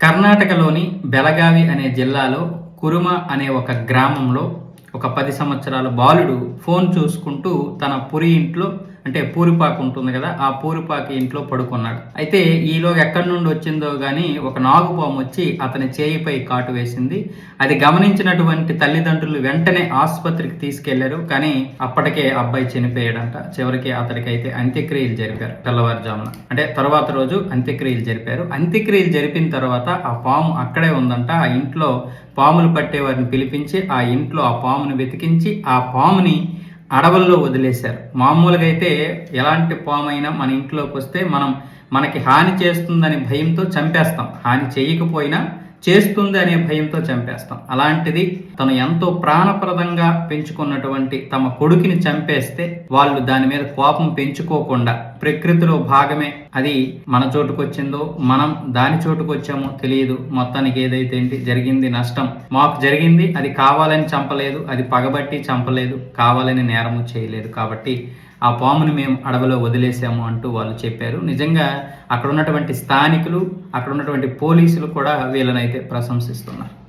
కర్ణాటకలోని బెలగావి అనే జిల్లాలో కురుమ అనే ఒక గ్రామంలో ఒక పది సంవత్సరాల బాలుడు ఫోన్ చూసుకుంటూ తన పురి ఇంట్లో అంటే పూరిపాకు ఉంటుంది కదా ఆ పూరిపాకు ఇంట్లో పడుకున్నాడు. అయితే ఈలోగా ఎక్కడి నుండి వచ్చిందో కానీ ఒక నాగుపాము వచ్చి అతని చేయిపై కాటు వేసింది. అది గమనించినటువంటి తల్లిదండ్రులు వెంటనే ఆసుపత్రికి తీసుకెళ్ళారు. కానీ అప్పటికే అబ్బాయి చనిపోయాడంట. చివరికి అతడికి అయితే అంత్యక్రియలు జరిపారు తెల్లవారుజామున. అంటే తర్వాత రోజు అంత్యక్రియలు జరిపారు. అంత్యక్రియలు జరిపిన తర్వాత ఆ పాము అక్కడే ఉందంట. ఆ ఇంట్లో పాములు పట్టేవారిని పిలిపించి ఆ ఇంట్లో ఆ పామును వెతికించి ఆ పాముని అడవుల్లో వదిలేశారు. మామూలుగా అయితే ఎలాంటి పామైనా మన ఇంట్లోకి వస్తే మనం మనకి హాని చేస్తుందని భయంతో చంపేస్తాం. హాని చేయకపోయినా చేస్తుంది అనే భయంతో చంపేస్తాం. అలాంటిది తను ఎంతో ప్రాణప్రదంగా పెంచుకున్నటువంటి తమ కొడుకుని చంపేస్తే వాళ్ళు దాని మీద కోపం పెంచుకోకుండా ప్రకృతిలో భాగమే అది మన చోటుకు వచ్చిందో మనం దాని చోటుకు వచ్చామో తెలియదు. మొత్తానికి ఏదైతే ఏంటి జరిగింది నష్టం. మాకు జరిగింది అది కావాలని చంపలేదు అది పగబట్టి చంపలేదు కావాలని నేరము చేయలేదు కాబట్టి ఆ పాముని మేము అడవిలో వదిలేసాము అంటూ వాళ్ళు చెప్పారు. నిజంగా అక్కడ ఉన్నటువంటి స్థానికులు అక్కడ ఉన్నటువంటి పోలీసులు కూడా వీళ్ళనైతే ప్రశంసిస్తున్నారు.